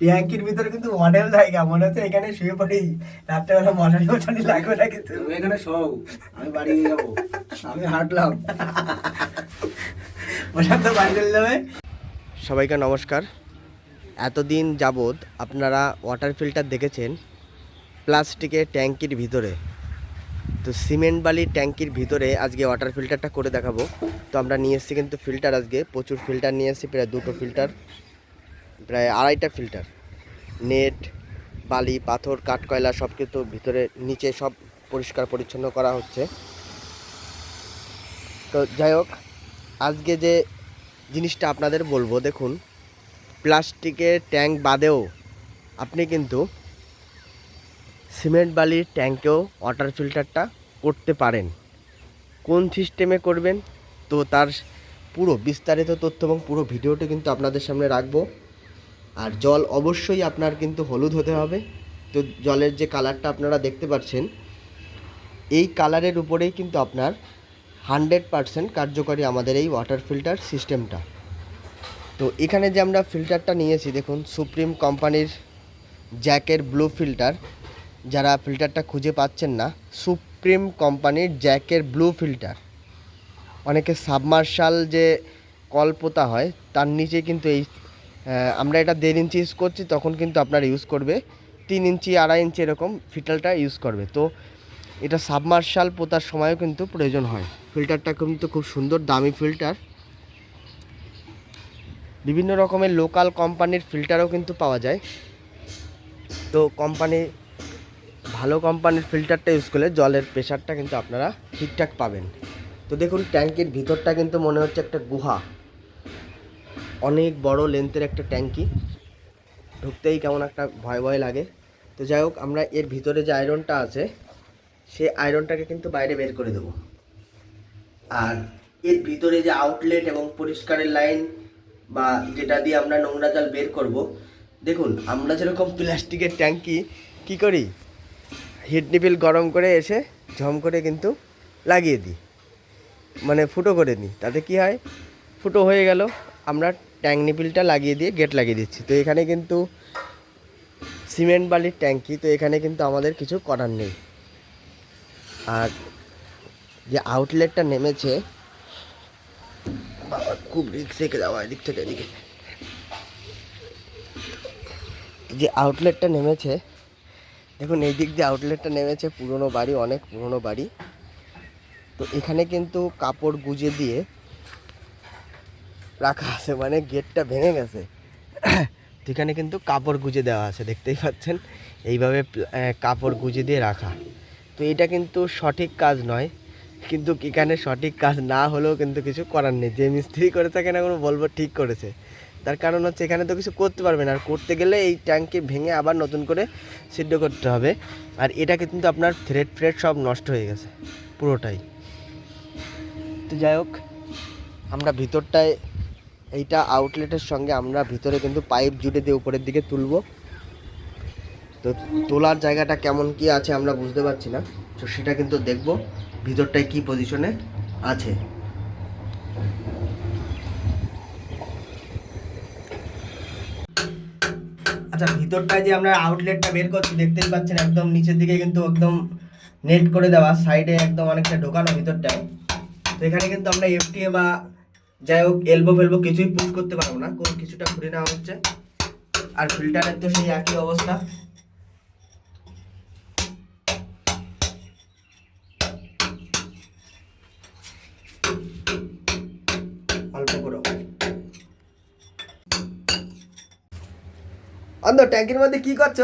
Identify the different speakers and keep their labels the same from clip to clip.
Speaker 1: ট্যাঙ্কির ভিতরে কিন্তু মডেল জায়গা মনে হচ্ছে এখানে শুয়ে পড়ি। রাত্রেবেলা মশারি মশারি লাগবে না কিন্তু
Speaker 2: এখানে আমি বাড়ি গিয়ে যাব।
Speaker 1: আমি হাঁটলাম। প্রশান্ত বাড়ি চলে যাবে। সবাইকে নমস্কার। এতদিন যাবৎ আপনারা ওয়াটার ফিল্টার দেখেছেন প্লাস্টিকের ট্যাঙ্কির ভিতরে। তো সিমেন্ট বালির ট্যাঙ্কির ভিতরে আজকে ওয়াটার ফিল্টারটা করে দেখাবো। তো আমরা নিয়ে এসেছি কিন্তু ফিল্টার আজকে প্রচুর ফিল্টার নিয়ে এসেছি প্রায় দুটো ফিল্টার প্রায় আড়াইটা ফিল্টার। নেট, বালি, পাথর, কাঠকয়লা সব কিন্তু ভিতরে, নিচে সব পরিষ্কার পরিচ্ছন্ন করা হচ্ছে। তো যাই হোক, আজকে যে জিনিসটা আপনাদের বলব, দেখুন, প্লাস্টিকের ট্যাঙ্ক বাদেও আপনি কিন্তু সিমেন্ট বালির ট্যাঙ্কেও ওয়াটার ফিল্টারটা করতে পারেন। কোন সিস্টেমে করবেন? তো তার পুরো বিস্তারিত তথ্য এবং পুরো ভিডিওটা কিন্তু আপনাদের সামনে রাখব। আর জল অবশ্যই আপনার কিন্তু হলুদ হতে হবে। তো জলের যে কালারটা আপনারা দেখতে পাচ্ছেন, এই কালারের উপরেই কিন্তু আপনার হান্ড্রেড পারসেন্ট কার্যকরী আমাদের এই ওয়াটার ফিল্টার সিস্টেমটা তো এখানে যে আমরা ফিল্টারটা নিয়েছি, দেখুন সুপ্রিম কোম্পানির জ্যাকের ব্লু ফিল্টার যারা ফিল্টারটা খুঁজে পাচ্ছেন না সুপ্রিম কোম্পানির জ্যাকের ব্লু ফিল্টার অনেকে সাবমার্শাল যে কল পোতা হয়, তার নিচে কিন্তু এই আমরা এটা দেড় ইঞ্চি ইউজ করছি, তখন কিন্তু আপনার ইউজ করবে। তিন ইঞ্চি, আড়াই ইঞ্চি এরকম ফিল্টারটা ইউজ করবে। তো এটা সাবমার্শাল পোতার সময়ও কিন্তু প্রয়োজন হয়। ফিল্টারটা কিন্তু খুব সুন্দর, দামি ফিল্টার বিভিন্ন রকমের লোকাল কোম্পানির ফিল্টারও কিন্তু পাওয়া যায়। তো কোম্পানি ভালো কোম্পানির ফিল্টারটা ইউজ করলে জলের প্রেশারটা কিন্তু আপনারা ঠিকঠাক পাবেন। তো দেখুন ট্যাঙ্কির ভিতরটা কিন্তু মনে হচ্ছে একটা গুহা। অনেক বড় লেন্থের একটা ট্যাঙ্কি। ঢুকতেই কেমন একটা ভয় ভয় লাগে। তো যাই হোক, আমরা এর ভিতরে যে আয়রনটা আছে, সেই আয়রনটাকে কিন্তু বাইরে বের করে দেবো। আর এর ভিতরে যে আউটলেট এবং পরিষ্কারের লাইন বা যেটা দিয়ে আমরা নোংরা জল বের করব, দেখুন, আমরা যেরকম প্লাস্টিকের ট্যাঙ্কি, কি করি? হিট নিপিল গরম করে এসে ঝম করে কিন্তু লাগিয়ে দিই। মানে ফুটো করে নিই। তাতে কি হয়? ফুটো হয়ে গেল। আমরা ট্যাঙ্ক নিপিলটা লাগিয়ে দিয়ে গেট লাগিয়ে দিচ্ছি। তো এখানে কিন্তু সিমেন্ট বালির ট্যাঙ্কি, তো এখানে কিন্তু আমাদের কিছু করার নেই। আর যে আউটলেটটা নেমেছে খুব রিক্স রেখে যাওয়া এদিক থেকে এদিকে। যে আউটলেটটা নেমেছে, দেখুন এই দিক দিয়ে আউটলেটটা নেমেছে, পুরনো বাড়ি, অনেক পুরনো বাড়ি। তো এখানে কিন্তু কাপড় গুজে দিয়ে রাখা আছে মানে গেটটা ভেঙে গেছে। তো এখানে কিন্তু কাপড় গুজে দেওয়া আছে, দেখতেই পাচ্ছেন। এইভাবে কাপড় গুজে দিয়ে রাখা। তো এটা কিন্তু সঠিক কাজ নয়। কিন্তু এখানে সঠিক কাজ না হলেও কিন্তু কিছু করার নেই। যে মিস্ত্রি করে থাকে না কোনো, বলব ঠিক করেছে। তার কারণ হচ্ছে এখানে তো কিছু করতে পারবে না। আর করতে গেলে এই ট্যাঙ্কি ভেঙে আবার নতুন করে সিদ্ধ করতে হবে। আর এটা কিন্তু আপনার থ্রেড ফ্রেড সব নষ্ট হয়ে গেছে, পুরোটাই। তো যাই হোক, আমরা ভিতরটায় এইটা আউটলেটের সঙ্গে আমরা ভিতরে কিন্তু পাইপ জুড়ে দিয়ে উপরের দিকে তুলবো। তো তোলার জায়গাটা কেমন কি আছে আমরা বুঝতে পারছি না। তো সেটা কিন্তু দেখব ভিতরটায় কি পজিশনে আছে। আচ্ছা ভিতরটায় যে আমরা আউটলেটটা বের করছি, দেখতেই পাচ্ছেন একদম নিচের দিকে কিন্তু একদম নেট করে দেওয়া সাইডে একদম অনেকটা ঢোকানো ভিতরটায়। তো এখানে কিন্তু আমরা এফটিএ বা যাই হোক এলবো ফেলব কিছুই পুশ করতে পারব না। কোন কিছুটা ঘুরে নেওয়া হচ্ছে। আর ফিল্টারের তো সেই একই অবস্থা। অল্প করো। অন্ধ ট্যাঙ্কির মধ্যে কি করছ?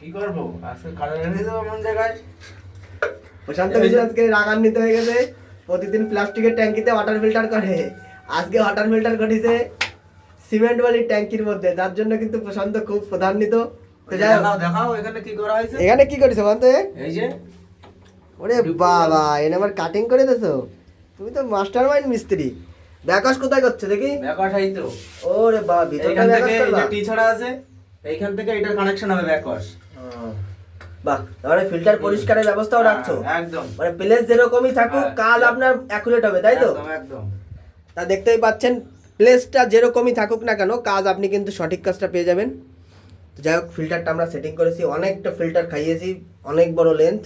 Speaker 2: কি করব? আজকে কাজে রেখে দেবো এমন জায়গায়।
Speaker 1: প্রশান্ত আজকে রাগান্বিত হয়ে গেছে। প্রতিদিন প্লাস্টিকের ট্যাঙ্কিতে ওয়াটার ফিল্টার করে। আজকে ওয়াটার ফিল্টার করেছে সিমেন্ট বালির ট্যাঙ্কির মধ্যে যার জন্য কিন্তু প্রশান্ত খুব প্রধান্বিত।
Speaker 2: এখানে কি
Speaker 1: করেছ বলতো?
Speaker 2: এই যে।
Speaker 1: ওরে বাবা এনে আমার কাটিং করে দিয়েছ? তুমি তো মাস্টার মাইন্ড মিস্ত্রি। ব্যাকস কোথায় করছ দেখি?
Speaker 2: ব্যাকওয়াশ তো।
Speaker 1: ওরে বাবা ভিতরটা ব্যাকস করবা?
Speaker 2: টি ছড়া আছে এইখান থেকে এটার কানেকশন হবে
Speaker 1: ও, বাহ তাহলে ফিল্টার পরিষ্কারের ব্যবস্থাও রাখছো।
Speaker 2: একদম।
Speaker 1: মানে প্লেস যেরকমই থাকুক
Speaker 2: হ্যাঁ,
Speaker 1: কাজ আপনার অ্যাকুরেট হবে তাই তো?
Speaker 2: একদম একদম।
Speaker 1: তা দেখতেই পাচ্ছেন প্লেসটা যেরকমই থাকুক না কেন কাজ আপনি কিন্তু সঠিক কাজটা পেয়ে যাবেন। যাই হোক ফিল্টারটা আমরা সেটিং করেছি অনেকটা ফিল্টার খাইয়েছি অনেক বড় লেন্থ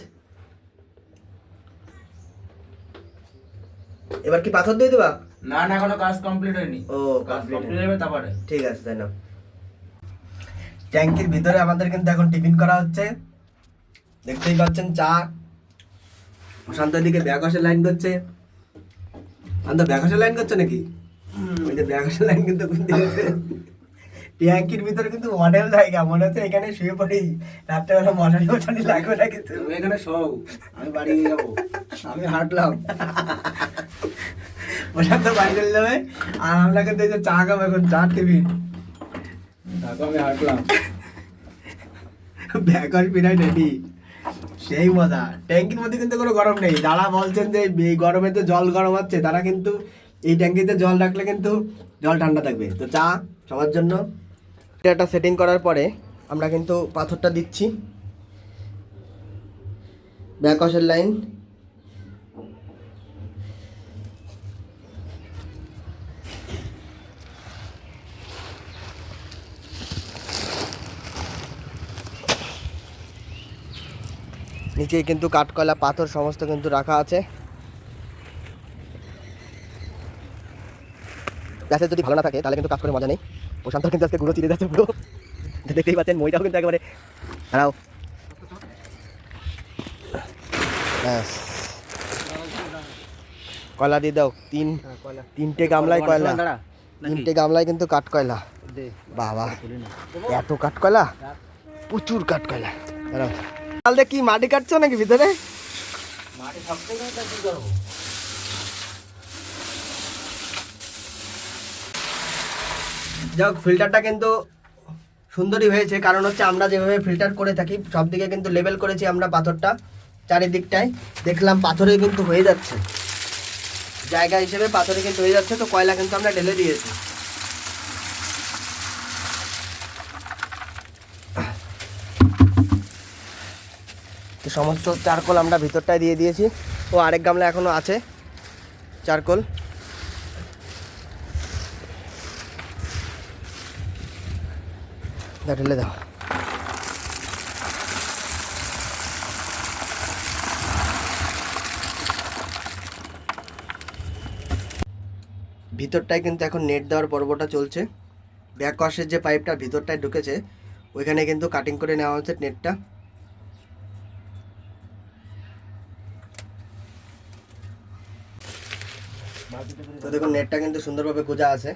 Speaker 1: এবার কি পাথর দিয়ে দেবা?
Speaker 2: না না এখনও কাজ কমপ্লিট হয়নি।
Speaker 1: ও
Speaker 2: কাজ কমপ্লিট হবে তারপরে।
Speaker 1: ঠিক আছে তাই না ট্যাঙ্কির ভিতরে আমাদের কিন্তু এখন টিফিন করা হচ্ছে। দেখতেই পাচ্ছেন চা। শান্ত দিকে ব্যাকসের লাইন করছে। শান্ত ব্যাকসের লাইন করছে নাকি? ওই যে ব্যাকসের লাইন কিন্তু ট্যাঙ্কির ভিতরে কিন্তু মডেল জায়গা মনে হচ্ছে এখানে শুয়ে পড়ি। রাত্রেবেলা মশারি মশারি লাগবে না কিন্তু।
Speaker 2: এখানে শোও আমি বাড়ি যাব। আমি হাঁটলাম।
Speaker 1: প্রশান্ত বাড়ি চলে যাবে। আর আমরা কিন্তু এই যে চা খাব এখন চা টিফিন
Speaker 2: তারপর আমি হাঁটলাম।
Speaker 1: ব্যাকর পিরাই রেডি সেই মজা। ট্যাঙ্কির মধ্যে কিন্তু কোনো গরম নেই। যারা বলছেন যে, এই গরমে তো জল গরম হচ্ছে। তারা কিন্তু এই ট্যাঙ্কিতে জল রাখলে কিন্তু জল ঠান্ডা থাকবে। তো চা, সবার জন্য। এটা সেটিং করার পরে আমরা কিন্তু পাথরটা দিচ্ছি। ব্যাকসের লাইন নিচে কিন্তু কাঠকয়লা পাথর সমস্ত কিন্তু রাখা আছে। গ্যাসের যদি ভালো না থাকে তাহলে কিন্তু কাজ করে মজা নেই। প্রশান্ত কিন্তু আজকে গুঁড়ো চিরে যাচ্ছে পুরো। দেখতেই পাচ্ছেন মইটাও কিন্তু একেবারে দাঁড়াও। কয়লা দিয়ে দাও তিন তিনটে গামলায় কয়লা। তিনটে গামলায় কিন্তু কাঠ কয়লা বাবা। এত কাঠ কয়লা প্রচুর কাঠ কয়লা দাঁড়াও। তাহলে কি মাটি কাটছো নাকি ভিতরে?
Speaker 2: মাটি থাকতে গেলে কি করব?
Speaker 1: যাক ফিল্টারটা কিন্তু সুন্দরই হয়েছে কারণ হচ্ছে আমরা যেভাবে ফিল্টার করে থাকি সব দিকে কিন্তু লেবেল করেছি আমরা পাথরটা চারিদিকটায়। দেখলাম পাথরে কিন্তু হয়ে যাচ্ছে। জায়গা হিসেবে পাথরে কিন্তু হয়ে যাচ্ছে তো কয়লা কিন্তু আমরা ঢেলে দিয়েছি। তো সমস্ত চারকোল আমরা ভিতরটায় দিয়ে দিয়েছি। ও আরেক গামলা এখনও আছে। চারকোল। ঢেলে দাও। ভিতরটায় কিন্তু এখন নেট দেওয়ার পর্বটা চলছে। ব্যাক ওয়াশের যে পাইপটা ভিতরটায় ঢুকেছে, ওইখানে কিন্তু কাটিং করে নেওয়া হচ্ছে নেটটা। তো দেখুন নেটটা কিন্তু সুন্দরভাবে গোজা আছে।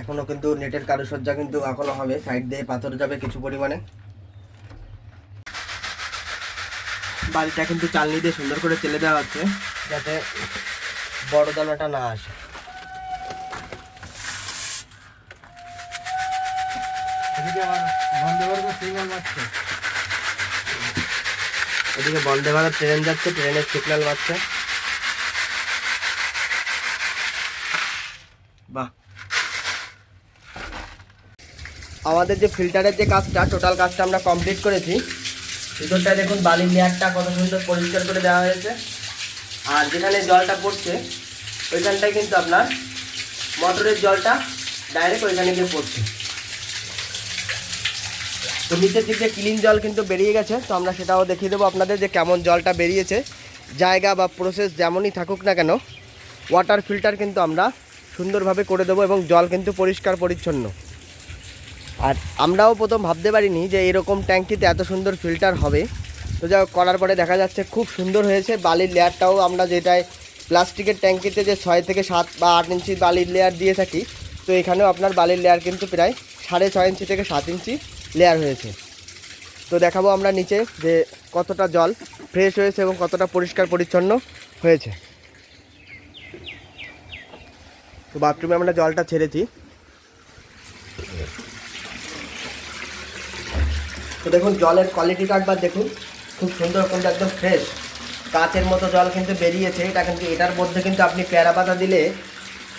Speaker 1: এখনও কিন্তু নেটের কারুসজ্জা কিন্তু এখনও হবে। সাইড দিয়ে পাথর যাবে কিছু পরিমাণে। বাড়িটা কিন্তু চালনি দিয়ে সুন্দর করে চেলে দেওয়া হচ্ছে যাতে বড় দানাটা না আসে।
Speaker 2: এদিকে
Speaker 1: বন্দে ভারত ট্রেন যাচ্ছে ট্রেনের সিগন্যাল মারছে বাহ আমাদের যে ফিল্টারের যে কাজটা টোটাল কাজটা আমরা কমপ্লিট করেছি, ভিতরটায় দেখুন বালির লেয়ারটা কত সুন্দর পরিষ্কার করে দেওয়া হয়েছে। আর যেখানে জলটা পড়ছে, ওইখানটায় কিন্তু আপনার মোটরের জলটা ডাইরেক্ট ওইখানে গিয়ে পড়ছে। তো নিচের দিক ক্লিন জল কিন্তু বেরিয়ে গেছে, তো আমরা সেটাও দেখিয়ে দেবো আপনাদের যে কেমন জলটা বেরিয়েছে। জায়গা বা প্রসেস যেমনই থাকুক না কেন ওয়াটার ফিল্টার কিন্তু আমরা সুন্দরভাবে করে দেবো এবং জল কিন্তু পরিষ্কার পরিচ্ছন্ন। আর আমরাও প্রথম ভাবতে পারিনি যে এরকম ট্যাঙ্কিতে এত সুন্দর ফিল্টার হবে। তো যা করার পরে দেখা যাচ্ছে খুব সুন্দর হয়েছে। বালির লেয়ারটাও আমরা যেটায় প্লাস্টিকের ট্যাঙ্কিতে যে ছয় থেকে সাত বা আট ইঞ্চি বালির লেয়ার দিয়ে থাকি, তো এখানেও আপনার বালির লেয়ার কিন্তু প্রায় সাড়ে ছয় ইঞ্চি থেকে সাত ইঞ্চি লেয়ার হয়েছে। তো দেখাবো আমরা নিচে যে কতটা জল ফ্রেশ হয়েছে এবং কতটা পরিষ্কার পরিচ্ছন্ন হয়েছে। তো বাথরুমে আমরা জলটা ছেড়েছি। তো দেখুন, জলের কোয়ালিটিটা একবার দেখুন। খুব সুন্দর, কিন্তু একদম ফ্রেশ কাচের মতো জল কিন্তু বেরিয়েছে। এটা কিন্তু, এটার মধ্যে কিন্তু আপনি প্যারা পাতা দিলে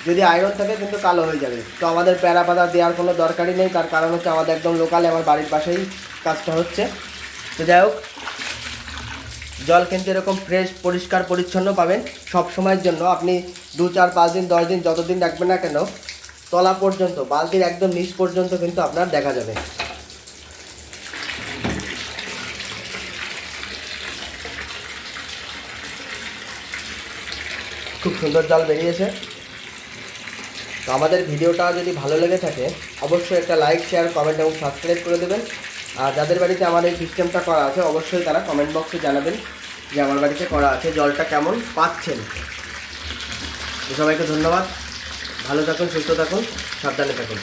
Speaker 1: যদি আয়রন থাকে, কিন্তু কালো হয়ে যাবে। তো আমাদের প্যারা পাতা দেওয়ার কোনো দরকারই নেই। তার কারণ হচ্ছে আমাদের একদম লোকালে আমার বাড়ির পাশেই কাজটা হচ্ছে। তো যাই হোক, জল কিন্তু এরকম ফ্রেশ পরিষ্কার, পরিচ্ছন্ন পাবেন সব সময়ের জন্য। আপনি দু চার, পাঁচ দিন, দশ দিন যতদিন রাখবেন না কেন, তলা পর্যন্ত, বালতির একদম নিচ পর্যন্ত কিন্তু আপনার দেখা যাবে। খুব সুন্দর জল বেরিয়েছে। তো আমাদের ভিডিওটা যদি ভালো লেগে থাকে, অবশ্যই একটা লাইক শেয়ার কমেন্ট এবং সাবস্ক্রাইব করে দেবেন। আর যাদের বাড়িতে আমার এই সিস্টেমটা করা আছে, অবশ্যই তারা কমেন্ট বক্সে জানাবেন যে আমার বাড়িতে করা আছে, জলটা কেমন পাচ্ছেন। সবাইকে ধন্যবাদ। ভালো থাকুন, সুস্থ থাকুন, সাবধানে থাকুন।